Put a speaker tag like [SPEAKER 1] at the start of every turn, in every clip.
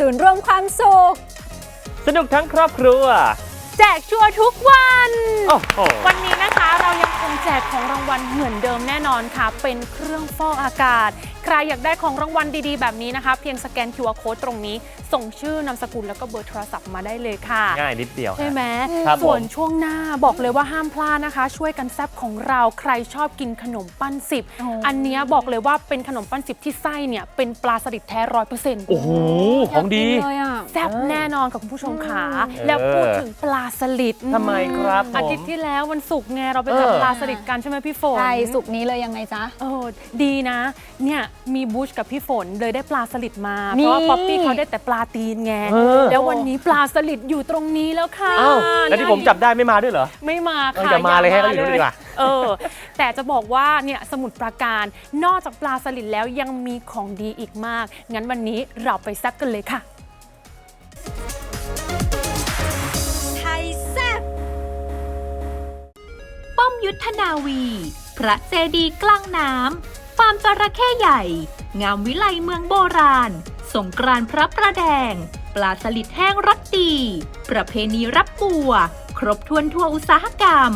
[SPEAKER 1] ศูนย์รวมความสุข
[SPEAKER 2] สนุกทั้งครอบครัว
[SPEAKER 3] แจกชัวร์ทุกวัน
[SPEAKER 2] โอ้โห
[SPEAKER 3] วันนี้นะคะเรายังคงแจกของรางวัลเหมือนเดิมแน่นอนค่ะ เป็นเครื่องฟอกอากาศใค รอยากได้ของรางวัลดีๆ แบบนี้นะคะ เพียงสแกน QR code ตรงนี้ ส่งชื่อนามสกุลแล้วก็เบอร์โทรศัพท์มาได้เลยค่ะ
[SPEAKER 2] ง่ายนิดเดียว
[SPEAKER 3] ใช่ไหม
[SPEAKER 2] ครับ
[SPEAKER 3] ส่วน
[SPEAKER 2] ผม
[SPEAKER 3] ช่วงหน้าบอกเลยว่าห้ามพลาดนะคะ ช่วยกันแซบของเราใครชอบกินขนมปั้นสิบ
[SPEAKER 1] โอ้
[SPEAKER 3] อันเนี้ยบอกเลยว่าเป็นขนมปั้นสิบที่ไส้เนี่ยเป็นปลาสลิดแท้ร้อยเปอร์เซ็นต์
[SPEAKER 2] โอ้โห ของดี
[SPEAKER 1] อยากกินเลยอะ
[SPEAKER 3] แซบแน่นอนกับคุณผู้ชมขา
[SPEAKER 2] เออ
[SPEAKER 3] แล้วพูดถึงปลาสลิด
[SPEAKER 2] ทำไมครับผม
[SPEAKER 3] อาทิตย์ที่แล้ววันศุกร์ไงเราไปจับ
[SPEAKER 2] เออ
[SPEAKER 3] ปลาสลิดกันใช่ไหมพี่ฝน
[SPEAKER 1] ใช่สุกร์นี้เลยยังไงจ๊ะ
[SPEAKER 3] เออดีนะ เนี่ยมีบูชกับพี่ฝนเลยได้ปลาสลิดมา
[SPEAKER 1] นี่
[SPEAKER 3] เพราะว่าป๊อปปี้เขาได้แต่ปลาตีนไง
[SPEAKER 2] เออ
[SPEAKER 3] แล้ววันนี้ปลาสลิดอยู่ตรงนี้แล้วค่ะ
[SPEAKER 2] อ้าวแล้วที่ผมจับได้ไม่มาด้วยเหรอ
[SPEAKER 3] ไม่มา
[SPEAKER 2] เออ
[SPEAKER 3] ค่ะ
[SPEAKER 2] อย่ามาเลยให้เขาอยู่นู่นดีกว่า
[SPEAKER 3] เออ แต่จะบอกว่าเนี่ยสมุทรปราการนอกจากปลาสลิดแล้วยังมีของดีอีกมาก งั้นวันนี้เราไปแซ่บกันเลยค่ะ
[SPEAKER 4] ยุทธนาวี พระเจดีย์กลางน้ำ ฟาร์มจระเข้ใหญ่ งามวิไลเมืองโบราณ สงกรานต์พระประแดง ปลาสลิดแห้งรสดี ประเพณีรับบัว ครบถ้วนทั่วอุตสาหกรรม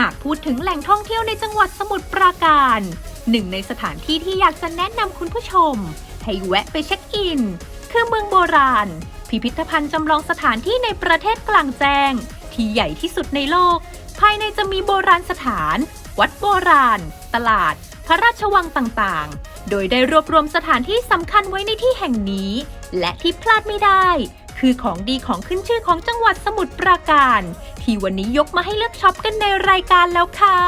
[SPEAKER 4] หากพูดถึงแหล่งท่องเที่ยวในจังหวัดสมุทรปราการ หนึ่งในสถานที่ที่อยากจะแนะนำคุณผู้ชม ให้แวะไปเช็คอิน คือเมืองโบราณ พิพิธภัณฑ์จำลองสถานที่ในประเทศกลางแจ้งที่ใหญ่ที่สุดในโลก ภายในจะมีโบราณสถาน วัดโบราณ ตลาด พระราชวังต่างๆ โดยได้รวบรวมสถานที่สำคัญไว้ในที่แห่งนี้ และที่พลาดไม่ได้ คือของดีของขึ้นชื่อของจังหวัดสมุทรปราการ ที่วันนี้ยกมาให้เลือกช็อปกันในรายการแล้วค่ะ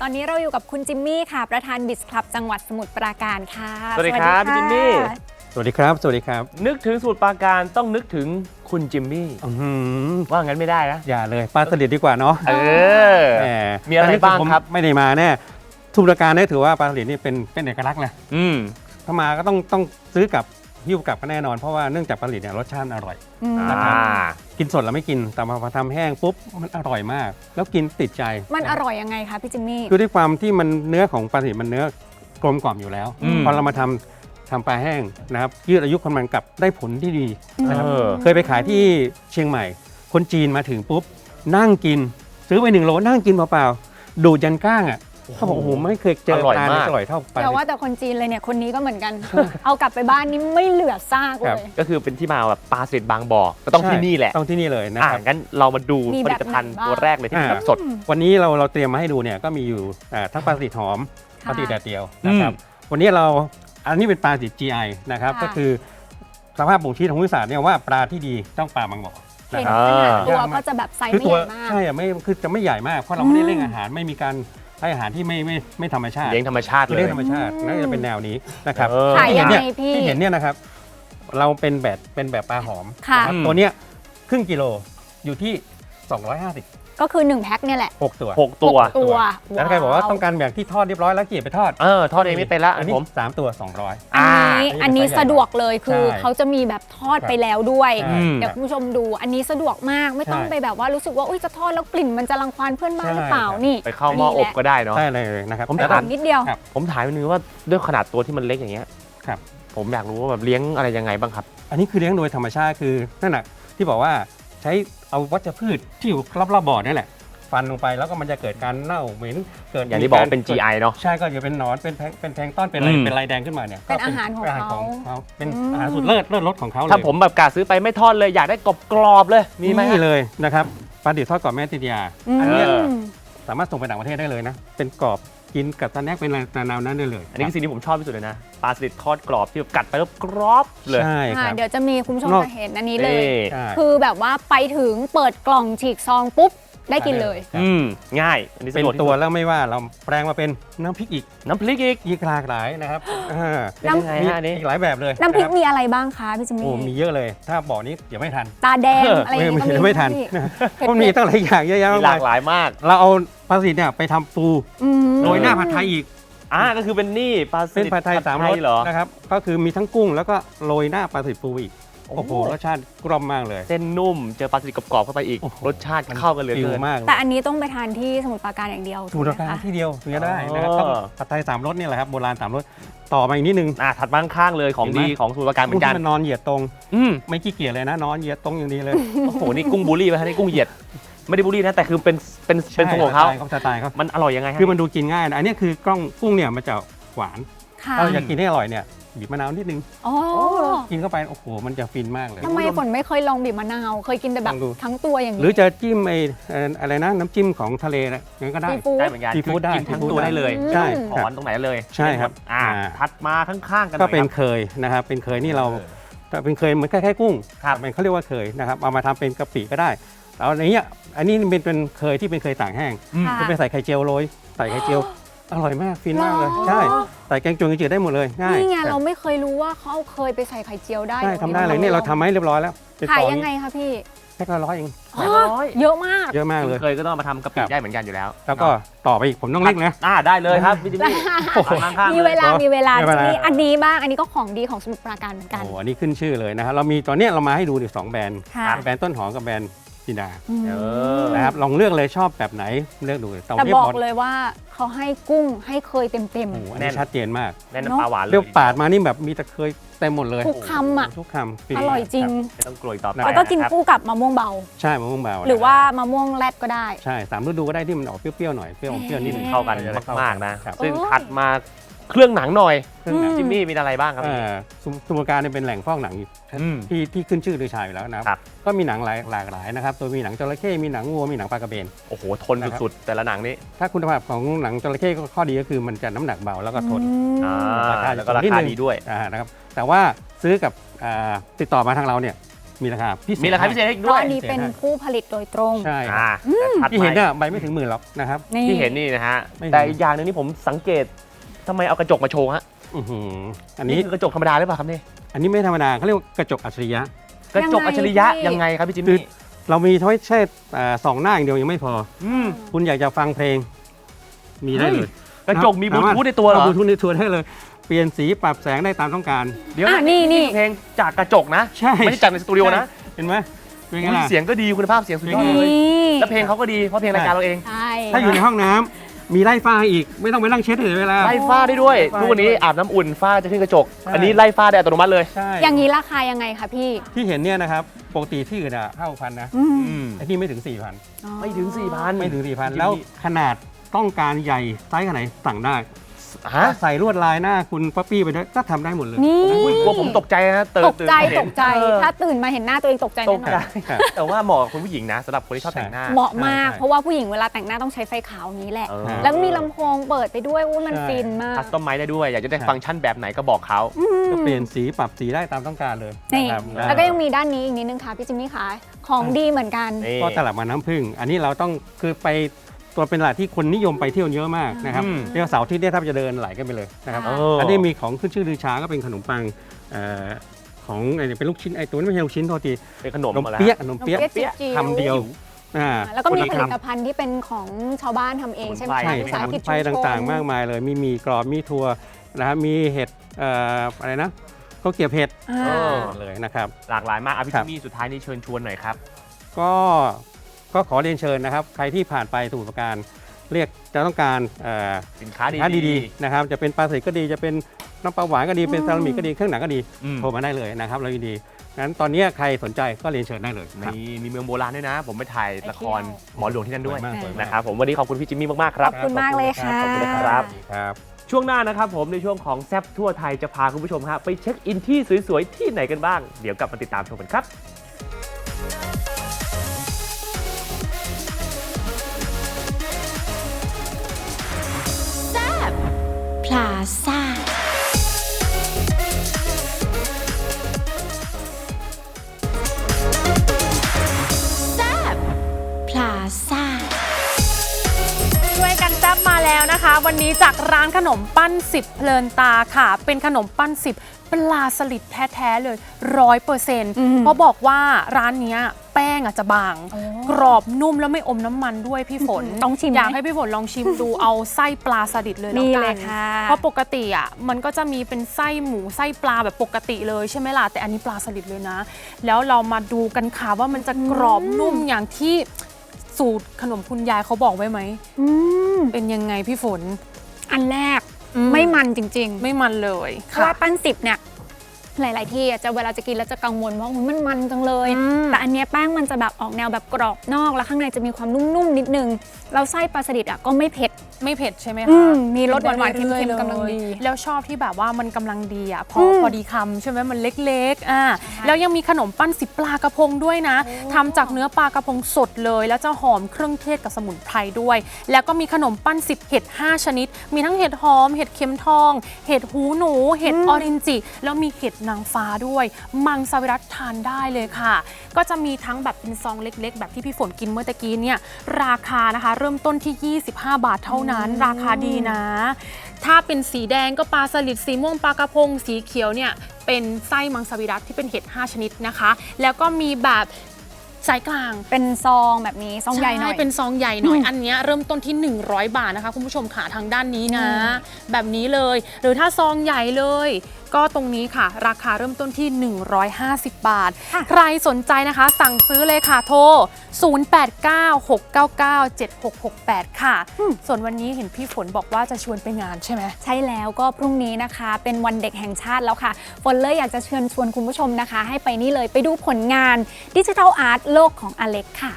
[SPEAKER 1] ตอนนี้เราอยู่กับคุณจิมมี่ค่ะ ประธานบิสคลับจังหวัดสมุทรปราการค่ะ
[SPEAKER 2] สวัสดีครับพี่จิมมี่
[SPEAKER 1] ค่ะ
[SPEAKER 5] สวัสดีครับ สวัสดีครับ
[SPEAKER 2] นึกถึงสมุทรปราการต้องนึกถึงคุณจิมมี่
[SPEAKER 5] อื้อหือ
[SPEAKER 2] ว่างั้นไม่ได้นะ
[SPEAKER 5] อย่าเลยปลาสลิดดีกว่าเนาะ
[SPEAKER 2] เออ
[SPEAKER 5] แหม
[SPEAKER 2] มีอะไรบ้าง
[SPEAKER 5] ผม
[SPEAKER 2] ครับ
[SPEAKER 5] ไม่ได้มาแน่ทุกประการเนี่ยถือว่าปลาสลิดนี่เป็นเป็นเอกลักษณ์นะ
[SPEAKER 2] อืม
[SPEAKER 5] ถ้ามาก็ต้องต้องซื้อกลับหิ้วกลับก็แน่นอนเพราะว่าเนื่องจากปลาสลิดเนี่ยรสชาติอร่อย
[SPEAKER 1] อืม
[SPEAKER 2] อ่า
[SPEAKER 5] กินสดเราไม่กินแต่พอทำแห้งปุ๊บมันอร่อยมาก แล้วกินติดใจ
[SPEAKER 1] มันอร่อยยังไงคะพี่จิมมี่
[SPEAKER 5] คือด้วยความที่มันเนื้อของปลาสลิดมันเนื้อกลมกล่อมอยู่แล้ว
[SPEAKER 2] อืม
[SPEAKER 5] พอเรามาทำ ทำปลาแห้งนะครับยืดอายุคนมันกลับได้ผลที่ดีนะครับ
[SPEAKER 2] เออ
[SPEAKER 5] เคยไปขายที่เชียงใหม่ คนจีนมาถึงปุ๊บนั่งกิน ซื้อไปหนึ่งโลนั่งกินเปล่าๆดูดยันก้างอะเขาบอกโอ้โหไม่เคยเจอ
[SPEAKER 2] อร่อย
[SPEAKER 5] ปลาไหน
[SPEAKER 2] มาก
[SPEAKER 5] อร่อยเท่าปลา
[SPEAKER 1] แต่ว่าแต่คนจีนเลยเนี่ยคนนี้ก็เหมือนกัน เอากลับไปบ้านนี่ไม่เหลือซากเลย
[SPEAKER 2] ก็คือเป็นที่มาแบบปลาสลิดบางบ่อก็ต้องที่นี่แหละ
[SPEAKER 5] ต้องที่นี่เลยนะ
[SPEAKER 2] อ่า
[SPEAKER 5] ครับ
[SPEAKER 2] งั้นเรามาดู
[SPEAKER 1] มี
[SPEAKER 2] ผ
[SPEAKER 1] แบบ
[SPEAKER 2] ลิตภัณฑ์
[SPEAKER 1] ไหนบ้าง
[SPEAKER 2] ตัวแรกเลยที่เป็น
[SPEAKER 5] อ่า
[SPEAKER 2] แบบสด
[SPEAKER 5] วันนี้เราเราเตรียมมาให้ดูเนี่ยก็มีอยู่อ่าทั้งปลาสลิดหอมป
[SPEAKER 1] ค่ะ
[SPEAKER 5] ลาสลิดแดดเดียวนะครับ
[SPEAKER 2] อืม
[SPEAKER 5] วันนี้เรา อันนี้เป็นปลาสลิด GI นะครับ
[SPEAKER 1] ค่ะ
[SPEAKER 5] ก็คือสภาพบ่งชี้ทางวิทยาศาสตร์เนี่ยว่าปลาที่ดีต้องปลาบางบ่อนะ
[SPEAKER 1] เห็น
[SPEAKER 5] ครับ
[SPEAKER 1] ขนาด
[SPEAKER 2] อ่า
[SPEAKER 1] ตัวก็จะแบบไซส์
[SPEAKER 5] คือ
[SPEAKER 1] ไม่
[SPEAKER 5] ตัว
[SPEAKER 1] ใหญ่มาก
[SPEAKER 5] ใช่อะไม่คือจะไม่ใหญ่มากเพราะเราไม่ได้
[SPEAKER 1] อืม
[SPEAKER 5] เร่งอาหารไม่มีการให้อาหารที่ไม่ไม่ไม่ธรรมชาติ
[SPEAKER 2] เลี้ยงธรรมชาติ
[SPEAKER 5] คือ
[SPEAKER 2] เล
[SPEAKER 5] เลี้ย
[SPEAKER 2] ย
[SPEAKER 5] งธรรมชาติ
[SPEAKER 1] อืม
[SPEAKER 5] น่าจะเป็นแนวนี้นะครับ
[SPEAKER 2] เออ
[SPEAKER 1] ขายยังไงพี่
[SPEAKER 5] ที่เห็นเนี่ยนะครับ เราเป็นแบบเป็นแบบปลาหอม
[SPEAKER 1] ค่ะ
[SPEAKER 5] นะครับ
[SPEAKER 2] อืม
[SPEAKER 5] ตัวเนี้ยครึ่งกิโลอยู่ที่ 250
[SPEAKER 1] ก็คือ 1 แพ็คเนี่ยแหละ
[SPEAKER 5] 6ตัว
[SPEAKER 2] หกตัว
[SPEAKER 1] หกตัว
[SPEAKER 5] แล้วใครบอกว่า
[SPEAKER 1] ว้
[SPEAKER 5] ต้องการแบบที่ทอดเรียบร้อยแล้วเกี่ยไปทอด
[SPEAKER 2] เออทอดเองไม่เป็นละ
[SPEAKER 5] อันนี้
[SPEAKER 2] ผม
[SPEAKER 5] สามตัว 200
[SPEAKER 1] อันนี้
[SPEAKER 2] อ่า
[SPEAKER 1] อันนี้สะดวกเลยคือ
[SPEAKER 5] ใช่
[SPEAKER 1] เขาจะมีแบบทอดไปแล้วด้วย
[SPEAKER 5] ใช่
[SPEAKER 1] เดี๋ยวคุณผู้ชมดูอันนี้สะดวกมากไม่ต้อง
[SPEAKER 5] ใช่
[SPEAKER 1] ไปแบบว่ารู้สึกว่าอุ้ยจะทอดแล้วกลิ่นมันจะรังควานเพื่อนบ้านหรือเปล่า
[SPEAKER 5] ใช่ครับ
[SPEAKER 1] นี่
[SPEAKER 2] ไปเข้าหม้ออบก็ได้เนาะ
[SPEAKER 5] ใช่เลยนะครับ
[SPEAKER 2] ผม
[SPEAKER 1] แต่
[SPEAKER 2] ถาม
[SPEAKER 1] นิดเดียว
[SPEAKER 5] ครับ
[SPEAKER 2] ผมถามนิดนึงว่าด้วยขนาดตัวที่มันเล็กอย่างเงี้ย
[SPEAKER 5] ครับ
[SPEAKER 2] ผมอยากรู้ว่าแบบเลี้ยงอะไรยังไงบ้างครับ
[SPEAKER 5] อันนี้คือเลี้ยงโดยธรรมชาติคือนั่นแหะที่บอกว่า ใช้เอาวัชพืชที่อยู่รอบๆบ่อนี่แหละ ฟันลงไปแล้วก็มันจะเกิดการเน่าเหม็นเกิด
[SPEAKER 2] อย่างที่บอกว่าเป็น GI เนาะ
[SPEAKER 5] ใช่ก็จะเป็นหนอนเป็นแพงเป็นแพลงก์ต้อนเป็นอะไร
[SPEAKER 2] อืม
[SPEAKER 5] เป็นลายแดงขึ้นมาเนี่ย
[SPEAKER 1] เป็นอาหารของ
[SPEAKER 5] ป็นอาหาร
[SPEAKER 1] เขา
[SPEAKER 5] ของเขาเป็น
[SPEAKER 1] อืม
[SPEAKER 5] อาหารสุดเลิศเลิศรสของเขาเลย
[SPEAKER 2] ถ้าผมแบบกาซื้อไปไม่ทอดเลยอยากได้กรอบกรอบๆเลยมีไหม
[SPEAKER 5] นี่
[SPEAKER 2] ฮะ
[SPEAKER 5] เลยนะครับปลาดิบทอดกรอบแม่ติดยา
[SPEAKER 1] อืม
[SPEAKER 5] อันเนี้ย
[SPEAKER 2] เออ
[SPEAKER 5] สามารถส่งไปต่างประเทศได้เลยนะ เป็นกรอบ กินกับสแน็คเป็นอะไรแนวนั้นได้เลย
[SPEAKER 2] อันนี้คือสิ่งที่ผมชอบที่สุดเลยนะปลาสลิดทอดกรอบที่แบบกัดไปแล้วกรอบเลย
[SPEAKER 5] ใช่ค
[SPEAKER 1] อ่า
[SPEAKER 5] รับ
[SPEAKER 1] เดี๋ยวจะมีคุณผู้ชม
[SPEAKER 5] นอก
[SPEAKER 1] จะเห็นอันนี้เลย
[SPEAKER 2] นี่
[SPEAKER 5] ใช่
[SPEAKER 1] คือแบบว่าไปถึงเปิดกล่องฉีกซองปุ๊บ ได้กินเลย
[SPEAKER 5] ครับ
[SPEAKER 2] อืมง่าย อันนี้
[SPEAKER 5] เป็น
[SPEAKER 2] สะดกที่
[SPEAKER 5] ตัว
[SPEAKER 2] สุด
[SPEAKER 5] แล้วไม่ว่าเราแปลงมาเป็นน้ำพริกอีก
[SPEAKER 2] น้ำพริกอีก
[SPEAKER 5] อีกหลากหลายนะครับอ่า
[SPEAKER 2] เป็นยังไง
[SPEAKER 5] มี
[SPEAKER 2] ฮะอันนี้
[SPEAKER 5] อีกหลายแบบเลย
[SPEAKER 1] น้ำพริกะ
[SPEAKER 5] คบ
[SPEAKER 1] มีอะไรบ้างคะพี่จิม
[SPEAKER 5] โอ้
[SPEAKER 1] มี่
[SPEAKER 5] มีเยอะเลย ถ้าบอกนี้เดี๋ยวไม่ทัน
[SPEAKER 1] ตาแดง
[SPEAKER 2] เอออ
[SPEAKER 1] อะไรอย่าง
[SPEAKER 5] ไม่
[SPEAKER 1] งี้ก็
[SPEAKER 5] ไม่ทัน
[SPEAKER 1] พี่
[SPEAKER 5] เพราะมันมีตั้งหลายอย่างเยอะแยะ
[SPEAKER 2] มี
[SPEAKER 5] มาก
[SPEAKER 2] ห
[SPEAKER 5] มา
[SPEAKER 2] ลายกหลายมาก
[SPEAKER 5] เราเอาป ลาสลิดเนี่ยไปทำปู
[SPEAKER 1] อืม
[SPEAKER 5] โรยหน้าผัดไทยอีก
[SPEAKER 2] อ่าก็คือเป็นนี่ปลาส
[SPEAKER 5] เป็น
[SPEAKER 2] ลิด
[SPEAKER 5] ผัดไทยสามรส
[SPEAKER 2] เหรอ
[SPEAKER 5] นะครับ ก็คือมีทั้งกุ้งแล้วก็โรยหน้าปลาสลิดปูอีก โอ้โห รสชาติกลมมากเลย
[SPEAKER 2] เส้นนุ่มเจอปลาสลิดกรอบๆเข้าไปอีก
[SPEAKER 5] โอ้โห
[SPEAKER 2] รสชาติเข้ากันเหลย
[SPEAKER 5] ฟิว
[SPEAKER 2] เกิน
[SPEAKER 5] มากเลย
[SPEAKER 1] แต่อันนี้ต้องไปทานที่สมุทรปราการอย่างเดียว
[SPEAKER 5] สมุทรปราการ
[SPEAKER 1] ถูกไหมคะ
[SPEAKER 5] ที่เดียวถึงจะได้นะครับ
[SPEAKER 2] อ๋อ
[SPEAKER 5] ต้องผัดไทยสามรสนี่แหละครับโบราณสามรสต่อมาอีกนิดนึง
[SPEAKER 2] อะถัดมาข้างๆเลยของ
[SPEAKER 5] เห็นไหม
[SPEAKER 2] ดีของสมุทรปราการเหมื
[SPEAKER 5] กุ้
[SPEAKER 2] องนกัน
[SPEAKER 5] ที่มันนอนเหยียดตรง
[SPEAKER 2] อืม
[SPEAKER 5] ไม่ขี้เกียจเลยนะนอนเหยียดตรงอย่างดีเลย
[SPEAKER 2] โอ้โหนี่กุ้งบูลลี่ไหมฮะนี่กุ้งเหยียด ไม่ได้บูลลี่นะแต่คือเป็นเป็นเป็นทรงของเขา
[SPEAKER 5] ใช่สไตล์เขา
[SPEAKER 2] มันอร่อยยังไงฮะ
[SPEAKER 5] คือมันดูกินง่ายนะอันนี้คือกล้องกุ้งเนี่ยมันจะหวาน
[SPEAKER 1] ค่ะ
[SPEAKER 5] ถ้าเราอยากกินให้อร่อยเนี่ยบีบมะนาวนิดนึง
[SPEAKER 1] อ๋อ
[SPEAKER 5] กินเข้าไปโอ้โหมันจะฟินมากเลย
[SPEAKER 1] ทำไมฝนไม่เคยลองบีบมะนาวเคยกินแต่แบบ
[SPEAKER 5] ลองดู
[SPEAKER 1] ทั้งตัวอย่าง
[SPEAKER 5] ห
[SPEAKER 1] นี้
[SPEAKER 5] รือจะจิ้มไอ้เอ่ออะไรนะน้ำจิ้มของทะเลนะงั้นก็ได้
[SPEAKER 1] ซีฟู้
[SPEAKER 2] ได้
[SPEAKER 1] ด
[SPEAKER 2] เหมือนกัน
[SPEAKER 5] ซีฟู้ดได้
[SPEAKER 2] กินทั้ง
[SPEAKER 5] ซีฟู้ด
[SPEAKER 2] ตัว
[SPEAKER 5] ได้
[SPEAKER 2] ได้เลย
[SPEAKER 5] ใช่
[SPEAKER 2] ถอนตรงไหนเลย
[SPEAKER 5] ใช่ครับ
[SPEAKER 2] อ่า
[SPEAKER 5] อ่า
[SPEAKER 2] ถัดมาข้างๆกันห
[SPEAKER 5] ก็
[SPEAKER 2] น่อย
[SPEAKER 5] เป็น
[SPEAKER 2] ครับ
[SPEAKER 5] เคยนะครับเป็นเคยนี่เราแต่เป็นเคยเหมือนคล้ายๆกุ้ง
[SPEAKER 2] ครับ
[SPEAKER 5] เป็นเขาเรียกว่าเคยนะครับเอามาทำเป็นกะปิก็ได้เอาอันนี้ อันนี้เป็นเป็นเคยที่เป็นเคยต่างแห้ง
[SPEAKER 2] อืม
[SPEAKER 1] ค่ะ
[SPEAKER 5] จะไปใส่ไข่เจียวโรยใส่ไข่เจียวอร่อยมากฟินมากเลย
[SPEAKER 1] หรอ
[SPEAKER 5] ใช่ใส่แกงจวงจืดได้หมดเลยง่าย
[SPEAKER 1] นี่ไง
[SPEAKER 5] ครับ
[SPEAKER 1] เราไม่เคยรู้ว่าเขาเอาเคยไปใส่ไข่เจียวได้
[SPEAKER 5] ใช่ทำได้เลยเนี่ยเราทำให้เรียบร้อยแล้วเป็น
[SPEAKER 1] ขาย
[SPEAKER 5] ตอน
[SPEAKER 1] ยังไงคะพี่
[SPEAKER 5] แค่ละร้อยเอง
[SPEAKER 2] แปดร้อย
[SPEAKER 1] เยอะมาก
[SPEAKER 5] เยอะมากเลย
[SPEAKER 2] เคยก็ต้องเอามาทำกะปิ
[SPEAKER 5] ครับ
[SPEAKER 2] ได้เหมือนกันอยู่แล้ว
[SPEAKER 5] แล้วก็ต่อไปอีกผมต้องเล็กนะ
[SPEAKER 2] อ่าได้เลยครับพี่จิมมี่ข้างๆ
[SPEAKER 1] มีเวลา
[SPEAKER 5] ต่อ
[SPEAKER 1] มีเวลา
[SPEAKER 5] มีเวลา
[SPEAKER 1] ที่อันนี้บ้าง อันนี้ก็ของดีของสมุทรปราการเหมือนกัน
[SPEAKER 5] โอ้โหอันนี้ขึ้นชื่อเลยนะครับเรามีตอนเนี้ยเรามาให้ดูอยู่สองแบรนด์
[SPEAKER 1] ค่ะ
[SPEAKER 5] แบรนด์ต้นหอมกับแบรนด์ จินดา
[SPEAKER 1] อืม
[SPEAKER 2] เออ
[SPEAKER 5] นะครับลองเลือกเลยชอบแบบไหนเลือกดูเตา
[SPEAKER 1] แต่
[SPEAKER 5] เรีย
[SPEAKER 1] บบอก
[SPEAKER 5] หมด
[SPEAKER 1] เลยว่าเขาให้กุ้งให้เคยเต็ม
[SPEAKER 5] โอ้โหอัน
[SPEAKER 2] แน่
[SPEAKER 5] นี้
[SPEAKER 2] น
[SPEAKER 5] ชัดเจนมาก
[SPEAKER 2] แน่นน้ำปลาหวานเลย
[SPEAKER 5] เรียกปาดมานี่แบบมีตะเคยเต็มหมดเลย
[SPEAKER 1] ๆ ทุกคำอะ
[SPEAKER 5] ทุกคำฟิน
[SPEAKER 1] อร่อยจริง
[SPEAKER 5] คบ
[SPEAKER 2] ไม่ต้องกลัวอีกต่อไป
[SPEAKER 1] แล้วก็กิน
[SPEAKER 2] นะครับ
[SPEAKER 1] คู่กับมะม่วงเบา
[SPEAKER 5] ใช่มะม่วงเบา
[SPEAKER 1] หรือว่ามะม่วงแรดก็ได้
[SPEAKER 5] ใช่สามฤดูก็ได้ที่มันออกเปรี้ยวๆหน่อยเปรี้ยวอมเปรี้ยวนิดนึง
[SPEAKER 2] เข้ากัน
[SPEAKER 5] จะได้เข้
[SPEAKER 2] มากๆนะ
[SPEAKER 5] ครับ
[SPEAKER 2] ซึ่ง
[SPEAKER 1] โอ้ย
[SPEAKER 2] ถัดมา เครื่องหนังหน่อย
[SPEAKER 5] เครื่องหนัง
[SPEAKER 1] อื
[SPEAKER 2] จิมมี่มีอะไรบ้างครับ
[SPEAKER 5] เอ่อสมุสมุทรปราการเนี่ยเป็นแหล่งฟอกหนังอยู่
[SPEAKER 2] อืม
[SPEAKER 5] ที่ที่ขึ้นชื่อลือชาอยู่แล้วนะค
[SPEAKER 2] ครั
[SPEAKER 5] รับ ก็มีหนังหลายหลากหลายนะครับตัวมีหนังจระเข้มีหนังวัวมีหนังปลากระเบน
[SPEAKER 2] โอ้โหทนสุดๆ แต่ละหนังนี่
[SPEAKER 5] ถ้าคุณภาพของหนังจระเข้ก็ข้อดีก็คือมันจะน้ำหนักเบาแล้วก็ทน
[SPEAKER 2] อ่า
[SPEAKER 5] ราคา
[SPEAKER 2] แล้วก็รา
[SPEAKER 5] นิด
[SPEAKER 2] คา
[SPEAKER 5] นึง
[SPEAKER 2] ดีด้วย
[SPEAKER 5] อ่านะครับแต่ว่าซื้อกับอ่าติดต่อมาทางเราเนี่ยมีราคาพิเศษ
[SPEAKER 2] มีราคาพิเศษให้อีก
[SPEAKER 1] เพ
[SPEAKER 2] ด้
[SPEAKER 1] ราะ
[SPEAKER 2] วย
[SPEAKER 1] อันนี้เป็นผู้ผลิตโดยตรง
[SPEAKER 5] ใช่ครับ
[SPEAKER 2] อ่าแต่ถัด
[SPEAKER 5] ที่เห็น
[SPEAKER 2] มา
[SPEAKER 5] เนี่ยใบไม่ถึงหมื่นหรอกนะครับ
[SPEAKER 2] ที่เห็นนี่นะฮะ
[SPEAKER 5] ไม่ถึง
[SPEAKER 2] แต่อีกอย่างหนึงที่ผมสังเกต ทำไมเอากระจกมาโชว์ฮะ
[SPEAKER 5] อื้อหืออั
[SPEAKER 2] อั
[SPEAKER 5] น
[SPEAKER 2] น
[SPEAKER 5] นี้
[SPEAKER 2] นี้คือกระจกธรรมดาหรือเปล่าครับนี่
[SPEAKER 5] อันนี้ไม่ธรรมดาเขาเรียกว่ากระจกอัจฉริยะ
[SPEAKER 2] กระจก
[SPEAKER 1] ยังไง
[SPEAKER 2] อัจฉริยะ
[SPEAKER 1] พี่
[SPEAKER 2] ยังไงครับพี่จิม
[SPEAKER 5] คือ
[SPEAKER 2] มี่
[SPEAKER 5] เรามีทั้งแค่อ่าสองหน้าอย่างเดียวยังไม่พอ
[SPEAKER 2] อืม
[SPEAKER 5] คุณอยากจะฟังเพลง มีได้เลย
[SPEAKER 2] กระจกมีบลูทูธในตัวเหรอ
[SPEAKER 5] บลูทูธในตัวได้เลย เปลี่ยนสีปรับแสงได้ตามต้องการ
[SPEAKER 2] เดี๋ยว
[SPEAKER 1] อะนี่นี่
[SPEAKER 2] เพลงจากกระจกนะ
[SPEAKER 5] ใช่
[SPEAKER 2] ไม่ได้จากในสตูดิโอนะ
[SPEAKER 5] เห็นไหมเป็นไง
[SPEAKER 2] อุ๊ย
[SPEAKER 5] ล่ะ
[SPEAKER 2] เสียงก็ดีคุณภาพเสียงสุดยอด
[SPEAKER 5] นี่
[SPEAKER 2] เลย
[SPEAKER 1] นี่
[SPEAKER 2] แล้วเพลงเขาก็ดีเพราะเพลงรายการเราเอง
[SPEAKER 1] ใช่
[SPEAKER 5] ถ้าอยู่ในห้องน้ำ มีไล่ฟ้าอีก ไม่ต้องไปนั่งเช็ดเสียเวลา
[SPEAKER 2] ไล่ฝ้าได้ด้วย
[SPEAKER 5] ไล่ฝ้า
[SPEAKER 2] ทุกวันนี้
[SPEAKER 5] ด้วย
[SPEAKER 2] อาบน้ำอุ่นฝ้าจะขึ้นกระจก
[SPEAKER 5] ใช่
[SPEAKER 2] อันนี้ไล่ฝ้าได้อัตโนมัติเลย
[SPEAKER 5] ใช่
[SPEAKER 1] อย่างนี้ราคายังไงคะพี่
[SPEAKER 5] ที่เห็นเนี่ยนะครับปกติที่อื่นอะห้าพันนะ
[SPEAKER 1] อืม
[SPEAKER 2] อืม
[SPEAKER 5] ไอ้นี่ไม่ถึง4ี่พัน
[SPEAKER 2] ไม่ถึง4 0 0 0
[SPEAKER 5] ไม่ถึง4ี่พัน
[SPEAKER 2] จริง
[SPEAKER 5] แล้ว
[SPEAKER 2] ดิ
[SPEAKER 5] ขนาดต้องการใหญ่ไซส์ขนาดไหนสั่งได้
[SPEAKER 2] ฮะ
[SPEAKER 5] ถ้าใส่ลวดลายหน้าคุณป๊อปปี้ไปด้วยก็ทำได้หมดเลย
[SPEAKER 1] นี่
[SPEAKER 2] อุ๊ยกลัวผมตกใจนะตื่น
[SPEAKER 1] ตกใจ
[SPEAKER 2] ตื่น
[SPEAKER 1] ตกใจ
[SPEAKER 2] เออ
[SPEAKER 1] ถ้าตื่นมาเห็นหน้าตัวเองตกใจ
[SPEAKER 2] ต
[SPEAKER 1] แน่
[SPEAKER 2] ก
[SPEAKER 1] น
[SPEAKER 2] ใจ
[SPEAKER 1] อน
[SPEAKER 5] ครับ
[SPEAKER 2] แต่ว่าเหมาะกับคุณผู้หญิงนะสำหรับคนที่ชอบแต่งหน้า
[SPEAKER 1] เหมาะมาก
[SPEAKER 5] ใช่
[SPEAKER 1] เพราะว่าผู้หญิงเวลาแต่งหน้าต้องใช้ไฟขาวอย่างนี้แหละ
[SPEAKER 2] เออ
[SPEAKER 1] แล้วก็มีลำโพงเปิดไปด้วยอุ้ยมัน
[SPEAKER 5] ใช่
[SPEAKER 1] ฟินมาก
[SPEAKER 2] คัสตอมไมซ์ได้ด้วย อยากจะได้
[SPEAKER 5] ครับ
[SPEAKER 2] ฟังก์ชันแบบไหนก็บอกเขา
[SPEAKER 1] อืม
[SPEAKER 5] ก็เปลี่ยนสีปรับสีได้ตามต้องการเลย
[SPEAKER 1] นี่
[SPEAKER 5] นะครับ
[SPEAKER 1] แล้วก็ยังมีด้านนี้อีกนิดนึงค่ะพี่จิมมี่ค่ะของดีเหมือนกัน
[SPEAKER 2] นี่
[SPEAKER 5] ก็ตลับมาน้ำผึ้งอันนี้เราต้องคือไป ตัวเป็นตลาดที่คนนิยมไปเที่ยวเยอะมากนะครับ
[SPEAKER 2] อืม
[SPEAKER 5] เรียกว่าเสาร์อาที่เนี่ยถ้าจะเดินไหลกันไปเลยนะครับ
[SPEAKER 1] ค่ะ
[SPEAKER 2] เอออั
[SPEAKER 5] อันนี้มีของขึ้นชื่อลือชาก็เป็นขนมปังเอ่อของไอ้นี่เป็นลูกชิ้นไอ้ตัวนี้ไม่ใช่ลูกชิ้นโทษที
[SPEAKER 2] เป็นขนม
[SPEAKER 5] ขนม
[SPEAKER 2] มาแล้ว
[SPEAKER 5] เปี๊ยะขนมเปี๊ยะ
[SPEAKER 1] ขนมเปี๊ยะจิ๋วๆ
[SPEAKER 5] คำเดียวอ่า
[SPEAKER 1] แล้วก็มี
[SPEAKER 5] คน
[SPEAKER 1] ผ
[SPEAKER 5] ละ
[SPEAKER 1] ลิต
[SPEAKER 5] คำ
[SPEAKER 1] ภัณฑ์ที่เป็นของชาวบ้านทำเองใช่ไหม
[SPEAKER 2] สมุนไพร
[SPEAKER 5] ใช่
[SPEAKER 1] คะวิ
[SPEAKER 5] ส
[SPEAKER 1] สาห
[SPEAKER 5] มุ
[SPEAKER 1] กิ
[SPEAKER 5] น
[SPEAKER 1] จ
[SPEAKER 5] ไพร
[SPEAKER 1] ชุมชน
[SPEAKER 5] ต่างๆ มากมายเลย มีมีกรอบมีถั่วนะครับมีเห็ดเอ่ออะไรนะข้าวเกรี๊ยวเห็ด
[SPEAKER 1] อ่า
[SPEAKER 2] เออ
[SPEAKER 5] เลยนะครับ
[SPEAKER 2] หลากหลายมากอะพี่
[SPEAKER 5] ครั
[SPEAKER 2] จิ
[SPEAKER 5] บ
[SPEAKER 2] มมี่สุดท้ายนี้เชิญชวนหน่อยครับ
[SPEAKER 5] ก็ ก็ขอเรียนเชิญนะครับ ใครที่ผ่านไปสมุทรปราการเรียกจะต้องการเอ่อ
[SPEAKER 2] สินค้า
[SPEAKER 5] สิ
[SPEAKER 2] ดี
[SPEAKER 5] นค้าดีๆนะครับจะเป็นปลาสลิดก็ดีจะเป็นน้ำปลาหวานก็ดีเป็นซาลามิก็ดีเครื่องหนังก็ดี
[SPEAKER 2] อืม
[SPEAKER 5] โทรมาได้เลยนะครับเรายินดีงั้นตอนนี้ใครสนใจก็เรียนเชิญได้เลยครับ
[SPEAKER 2] มีมีเมืองโบราณด้วยนะ ผมไปถ่ายละครหมอหลวงที่นั่นด้วย
[SPEAKER 5] สวยมากสวยมาก
[SPEAKER 2] นะครับผมวันนี้ขอบคุณพี่จิมมี่มากๆค
[SPEAKER 1] ข
[SPEAKER 2] รั
[SPEAKER 1] อบ บคุณมากเลยค่ะ
[SPEAKER 2] ขอบคุณครับ
[SPEAKER 5] ครับ
[SPEAKER 2] ช่วงหน้านะครับผมในช่วงของแซบทั่วไทยจะพาคุณผู้ชมฮะไปเช็คอินที่สวยๆ ที่ไหนกันบ้าง เดี๋ยวกลับมาติดตามชมกันครับ
[SPEAKER 4] ซ่า แซบพลาซ่า
[SPEAKER 3] ช่วยกันแซ่บมาแล้วนะคะ วันนี้จากร้านขนมปั้นสิบเพลินตาค่ะ เป็นขนมปั้นสิบปลาสลิดแท้ ๆ เลยร้อยเปอร์เซ็นต์
[SPEAKER 1] อืม
[SPEAKER 3] เพราะบอกว่าร้านเนี้ย แป้งอะจะบาง
[SPEAKER 1] โอ้
[SPEAKER 3] กรอบนุ่มแล้วไม่อมน้ำมันด้วยพี่ฝน
[SPEAKER 1] ต้องชิมไหม
[SPEAKER 3] อยากให้พี่ฝนลองชิมดูเอาไส้ปลาสลิดเลยแล้ว
[SPEAKER 1] นี่
[SPEAKER 3] กั
[SPEAKER 1] เล
[SPEAKER 3] น
[SPEAKER 1] ยค่ะ
[SPEAKER 3] เพราะปกติอะมันก็จะมีเป็นไส้หมูไส้ปลาแบบปกติเลยใช่ไหมล่ะแต่อันนี้ปลาสลิดเลยนะ แล้วเรามาดูกันค่ะว่ามันจะกรอบนุ่มอย่างที่สูตรขนมคุณยายเขาบอกไว้ไหม
[SPEAKER 1] อืม
[SPEAKER 3] เป็นยังไงพี่ฝน
[SPEAKER 1] อันแรก
[SPEAKER 3] อืม
[SPEAKER 1] ไม่มันจริงๆ
[SPEAKER 3] ไม่มันเลย
[SPEAKER 1] เพราะว่าปั้นสิบเนี่ย หลาย ๆ ที่อะจะเวลาจะกินแล้วจะกังวลว่าอุ๊ยมันมันจังเลย
[SPEAKER 3] อืม
[SPEAKER 1] แต่อันเนี้ยแป้งมันจะแบบออกแนวแบบกรอบนอกแล้วข้างในจะมีความนุ่ม ๆ นิดนึง แล้วไส้ปลาสลิดอะก็ไม่เผ็ด
[SPEAKER 3] ไม่เผ็ดใช่ไหม
[SPEAKER 1] อื
[SPEAKER 3] คะ
[SPEAKER 1] มมีรสหวานๆ
[SPEAKER 3] รื่อยๆ
[SPEAKER 1] เค็มๆกำลังดี
[SPEAKER 3] เแล้วชอบที่แบบว่ามันกำลังดีอะพอ
[SPEAKER 1] อืม
[SPEAKER 3] พอดีคำใช่ไหมมันเล็กๆอะแล้วยังมีขนมปั้นสิบปลากระพงด้วยนะทำจากเนื้อปลากระพงสดเลย แล้วจะหอมเครื่องเทศกับสมุนไพรด้วย แล้วก็มีขนมปั้นสิบเห็ด5ชนิด มีทั้งเห็ดหอม เห็ดเข็มทอง เห็ดหูหนู เห็ดออรินจิแล้วมีเห็ดนางฟ้าด้วย มังสวิรัตทานได้เลยค่ะ ก็จะมีทั้งแบบเป็นซองเล็ก ๆ แบบที่พี่ฝนกินเมื่อตะกี้เนี่ยราคานะคะเริ่มต้นที่ 25 บาทเท่านั้น ราคาดีนะ ถ้าเป็นสีแดงก็ปลาสลิดสีม่วงปลากระพง สีเขียวเนี่ยเป็นไส้มังสวิรัตที่เป็นเห็ด 5 ชนิดนะคะ แล้วก็มีแบบสายกลาง
[SPEAKER 1] เป็นซองแบบนี้ซองใหญ่หน่อย
[SPEAKER 3] เป็นซองใหญ่หน่อย
[SPEAKER 1] อืม
[SPEAKER 3] อันเนี้ยเริ่มต้นที่ 100 บาทนะคะ คุณผู้ชมค่ะทางด้านนี้นะ แบบนี้เลย หรือถ้าซองใหญ่เลย ก็ตรงนี้ค่ะ ราคาเริ่มต้นที่ 150 บาท
[SPEAKER 1] ค่ะ
[SPEAKER 3] ใครสนใจนะคะ สั่งซื้อเลยค่ะโทร 0896997668 ค่ะ ส่วนวันนี้เห็นพี่ฝนบอกว่าจะชวนไปงานใช่ไหม
[SPEAKER 1] ใช่แล้วก็พรุ่งนี้นะคะ เป็นวันเด็กแห่งชาติแล้วค่ะฝนเลยอยากจะเชิญชวนคุณผู้ชมนะคะ ให้ไปนี่เลยไปดูผลงานดิจิทัลอาร์ตโลกของอเล็กค่ะ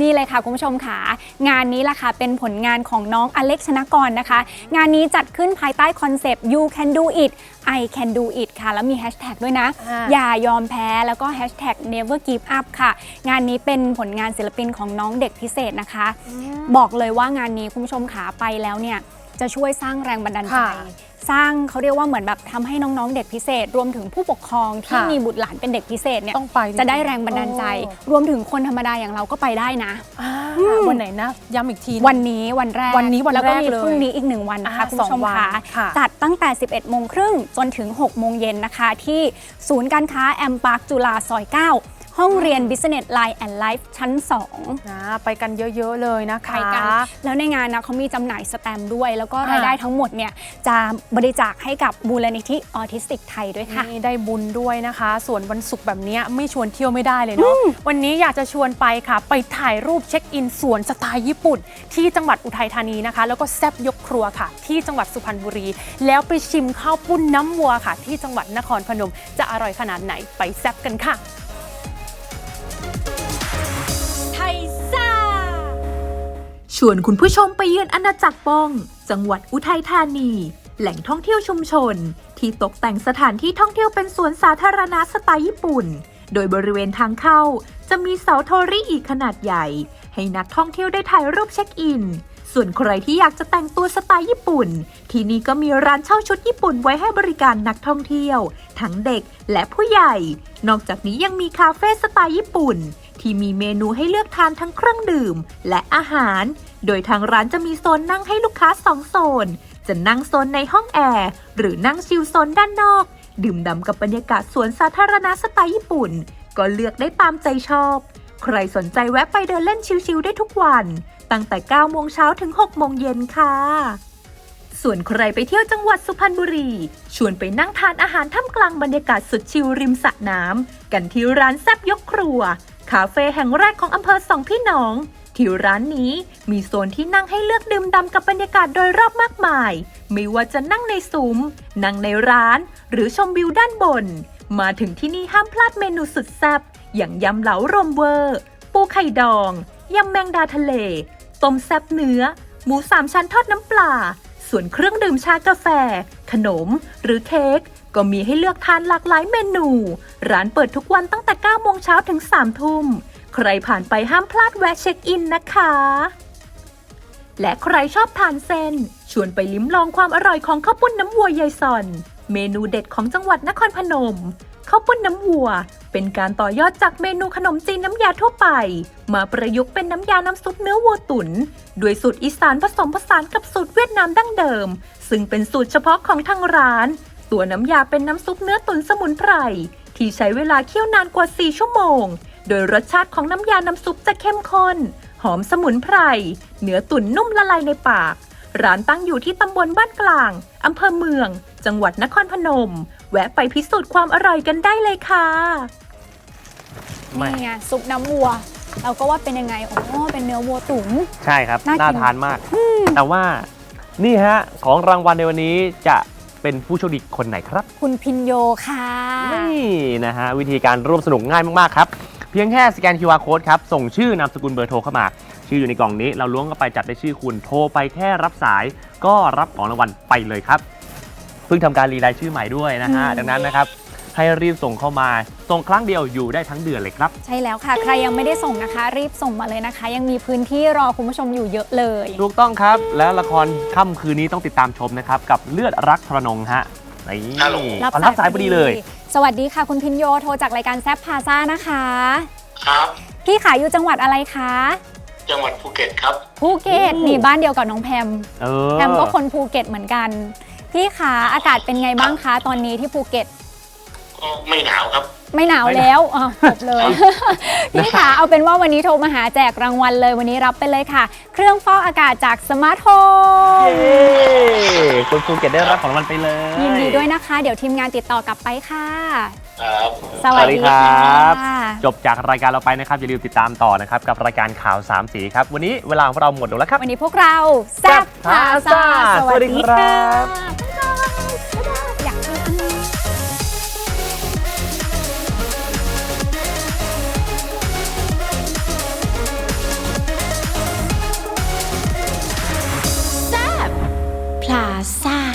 [SPEAKER 1] นี่เลยค่ะคุณผู้ชมค่ะ งานนี้ล่ะค่ะเป็นผลงานของน้องอเล็กชนกรนะคะ งานนี้จัดขึ้นภายใต้คอนเซปต์ you can do it I can do it ค่ะ แล้วมีแฮชแท็กด้วยนะ
[SPEAKER 3] อ่า
[SPEAKER 1] อย่ายอมแพ้แล้วก็แฮชแท็ก never give up ค่ะ งานนี้เป็นผลงานศิลปินของน้องเด็กพิเศษนะคะ บอกเลยว่างานนี้คุณผู้ชมขาไปแล้วเนี่ยจะช่วยสร้างแรงบันดาลใจ
[SPEAKER 3] ค่ะ
[SPEAKER 1] สร้างเขาเรียกว่าเหมือนแบบทำให้น้องๆ เด็กพิเศษ รวมถึงผู้ปกครองที่
[SPEAKER 3] ค่ะ
[SPEAKER 1] มีบุตรหลานเป็นเด็กพิเศษเนี่ย
[SPEAKER 3] ต้องไปจริงๆ
[SPEAKER 1] จะได้แรงบันดาลใจ
[SPEAKER 3] โอ้
[SPEAKER 1] รวมถึงคนธรรมดาอย่างเราก็ไปได้นะ
[SPEAKER 3] อ่าวันไหนนะย้ำอีกทีะ
[SPEAKER 1] วันนี้วันแรก
[SPEAKER 3] วันนี้วัน
[SPEAKER 1] แล้วก็มี
[SPEAKER 3] แรกเลย
[SPEAKER 1] พรุ่งนี้อีกหนึ่งวันนะคะ
[SPEAKER 3] อ่า
[SPEAKER 1] คุณผู้ชม
[SPEAKER 3] สองวัน
[SPEAKER 1] ค่ะ
[SPEAKER 3] ค่ะ
[SPEAKER 1] จัดตั้งแต่ 11โมงครึ่งจนถึง6โมงเย็นนะคะ ที่ศูนย์การค้าแอมปาร์คจุฬาซอย 9 ห้องเรียน Business Line and Life ชั้น 2
[SPEAKER 3] นะไปกันเยอะๆเลยนะคะ
[SPEAKER 1] ไปกัน แล้วในงานนะเขามีจำหน่ายสแตมป์ด้วย แล้วก็
[SPEAKER 3] ค่ะ
[SPEAKER 1] รายได้ทั้งหมดเนี่ยจะบริจาคให้กับมูลนิธิออทิสติกไทยด้วยค่ะ
[SPEAKER 3] นี่ได้บุญด้วยนะคะ ส่วนวันศุกร์แบบเนี้ยไม่ชวนเที่ยวไม่ได้เลยเนาะ วันนี้อยากจะชวนไปค่ะ ไปถ่ายรูปเช็คอินสวนสไตล์ญี่ปุ่น ที่จังหวัดอุทัยธานีนะคะ แล้วก็แซบยกครัวค่ะ ที่จังหวัดสุพรรณบุรี แล้วไปชิมข้าวปุ้นน้ำวัวค่ะ ที่จังหวัดนครพนม จะอร่อยขนาดไหนไปแซบกันค่ะ
[SPEAKER 4] ชวนคุณผู้ชมไปเยือนอาณาจักรป้อง จังหวัดอุทัยธานี แหล่งท่องเที่ยวชุมชน ที่ตกแต่งสถานที่ท่องเที่ยวเป็นสวนสาธารณะสไตล์ญี่ปุ่น โดยบริเวณทางเข้า จะมีเสาโทริอีกขนาดใหญ่ ให้นักท่องเที่ยวได้ถ่ายรูปเช็คอิน ส่วนใครที่อยากจะแต่งตัวสไตล์ญี่ปุ่น ที่นี่ก็มีร้านเช่าชุดญี่ปุ่นไว้ให้บริการนักท่องเที่ยว ทั้งเด็กและผู้ใหญ่ นอกจากนี้ยังมีคาเฟ่สไตล์ญี่ปุ่นที่มีเมนูให้เลือกทานทั้งเครื่องดื่ม และอาหาร โดยทางร้านจะมีโซนนั่งให้ลูกค้าสองโซน จะนั่งโซนในห้องแอร์หรือนั่งชิลโซนด้านนอก ดื่มด่ำกับบรรยากาศสวนสาธารณะสไตล์ญี่ปุ่น ก็เลือกได้ตามใจชอบ ใครสนใจแวะไปเดินเล่นชิลๆได้ทุกวัน ตั้งแต่ 9 โมงเช้าถึง 6 โมงเย็นค่ะ ส่วนใครไปเที่ยวจังหวัดสุพรรณบุรี ชวนไปนั่งทานอาหารท่ามกลางบรรยากาศสุดชิลริมสระน้ำกันที่ร้านแซบยกครัว คาเฟ่แห่งแรกของอำเภอสองพี่น้อง ที่ร้านนี้มีโซนที่นั่งให้เลือกดื่มด่ำกับบรรยากาศโดยรอบมากมาย ไม่ว่าจะนั่งในซุ้ม นั่งในร้าน หรือชมวิวด้านบน มาถึงที่นี่ห้ามพลาดเมนูสุดแซ่บอย่างยำเหลารมเวอร์ ปูไข่ดอง ยำแมงดาทะเล ต้มแซ่บเนื้อ หมูสามชั้นทอดน้ำปลา ส่วนเครื่องดื่มชากาแฟ ขนม หรือเค้กก็มีให้เลือกทานหลากหลายเมนู ร้านเปิดทุกวันตั้งแต่9โมงเช้าถึง3ทุ่ม ใครผ่านไปห้ามพลาดแวะเช็คอินนะคะ และใครชอบทานเส้น ชวนไปลิ้มลองความอร่อยของข้าวปุ้นน้ำวัวยายซอน เมนูเด็ดของจังหวัดนครพนมข้าวปุ้นน้ำวัว เป็นการต่อยอดจากเมนูขนมจีนน้ำยาทั่วไป มาประยุกต์เป็นน้ำยาน้ำซุปเนื้อวัวตุ๋นด้วยสูตรอีสานผสมผสานกับสูตรเวียดนามดั้งเดิม ซึ่งเป็นสูตรเฉพาะของทางร้าน ตัวน้ำยาเป็นน้ำซุปเนื้อตุ๋นสมุนไพรที่ใช้เวลาเคี่ยวนานกว่า 4 ชั่วโมง โดยรสชาติของน้ำยาน้ำซุปจะเข้มข้น หอมสมุนไพร เนื้อตุ๋นนุ่มละลายในปาก ร้านตั้งอยู่ที่ตำบลบ้านกลางอำเภอเมือง จังหวัดนครพนม แวะไปพิสูจน์ความอร่อยกันได้เลยค่ะ
[SPEAKER 2] ไม่
[SPEAKER 1] นี่ไงซุปน้ำวัว เราก็ว่าเป็นยังไงอ๋อเป็นเนื้อวัวตุ๋น
[SPEAKER 2] ใช่ครับ
[SPEAKER 1] น่ากิน
[SPEAKER 2] น่าทานมาก แต่ว่านี่ฮะ ของรางวัลในวันนี้จะเป็นผู้โชคดีคนไหนครับ
[SPEAKER 1] คุณพินโยค่ะ
[SPEAKER 2] นี่นะฮะ วิธีการร่วมสนุกง่ายมาก ๆ ครับ เพียงแค่สแกน QR code ครับ ส่งชื่อนามสกุลเบอร์โทรเข้ามา ชื่ออยู่ในกล่องนี้ เราล้วงเข้าไปจับได้ชื่อคุณ โทรไปแค่รับสาย ก็รับของรางวัลไปเลยครับ เพิ่งทำการรีไลน์ชื่อใหม่ด้วยนะฮะ
[SPEAKER 1] อืม
[SPEAKER 2] ดังนั้นนะครับ ให้รีบส่งเข้ามา ส่งครั้งเดียวอยู่ได้ทั้งเดือนเลยครับ
[SPEAKER 1] ใช่แล้วค่ะ ใครยังไม่ได้ส่งนะคะ รีบส่งมาเลยนะคะ ยังมีพื้นที่รอคุณผู้ชมอยู่เยอะเลย
[SPEAKER 2] ถูกต้องครับ แล้วละครค่ำคืนนี้ต้องติดตามชมนะครับ กับเลือดรักทรนงฮะนี่
[SPEAKER 6] ฮัลโหล
[SPEAKER 2] อ๋อรับสายพอดีเลย
[SPEAKER 1] สวัสดีค่ะคุณพินโยโทรจากรายการแซฟพาซ่านะคะ
[SPEAKER 6] ครับ
[SPEAKER 1] พี่ขายอยู่จังหวัดอะไรคะ
[SPEAKER 6] จังหวัดภูเก็ตครับ
[SPEAKER 1] ภูเก็ต
[SPEAKER 2] โอ้
[SPEAKER 1] นี่บ้านเดียวกับน้องแพม
[SPEAKER 2] เออ
[SPEAKER 1] แพมก็คนภูเก็ตเหมือนกัน พี่ขาอากาศเป็นไงบ้างคะ ตอนนี้ที่ภูเก็ต
[SPEAKER 6] ก็ไม่หนาวครับ
[SPEAKER 1] ไม่หนาวแล้วอะจบเลย พี่ขาเอาเป็นว่าวันนี้โทรมาหาแจกรางวัลเลยวันนี้รับไปเลยค่ะ เครื่องฟอกอากาศจากสมาร์ทโฮม
[SPEAKER 2] เย้คุณภูเก็ตได้รับของรางวัลไปเลย
[SPEAKER 1] ยินดีด้วยนะคะ เดี๋ยวทีมงานติดต่อกลับไปค่ะ
[SPEAKER 6] ครับ
[SPEAKER 1] สวัสดี
[SPEAKER 2] สวัสดีครั
[SPEAKER 1] ค่ะ
[SPEAKER 2] บจบจากรายการเราไปนะครับอย่าลืมติดตามต่อนะครับ กับรายการข่าวสามสีครับ วันนี้เวลาของเราหมดลงแล้วครับ
[SPEAKER 1] วันนี้พวกเราแซ่บพาซ่า
[SPEAKER 2] สวัสดีครับ
[SPEAKER 7] พลาซ่า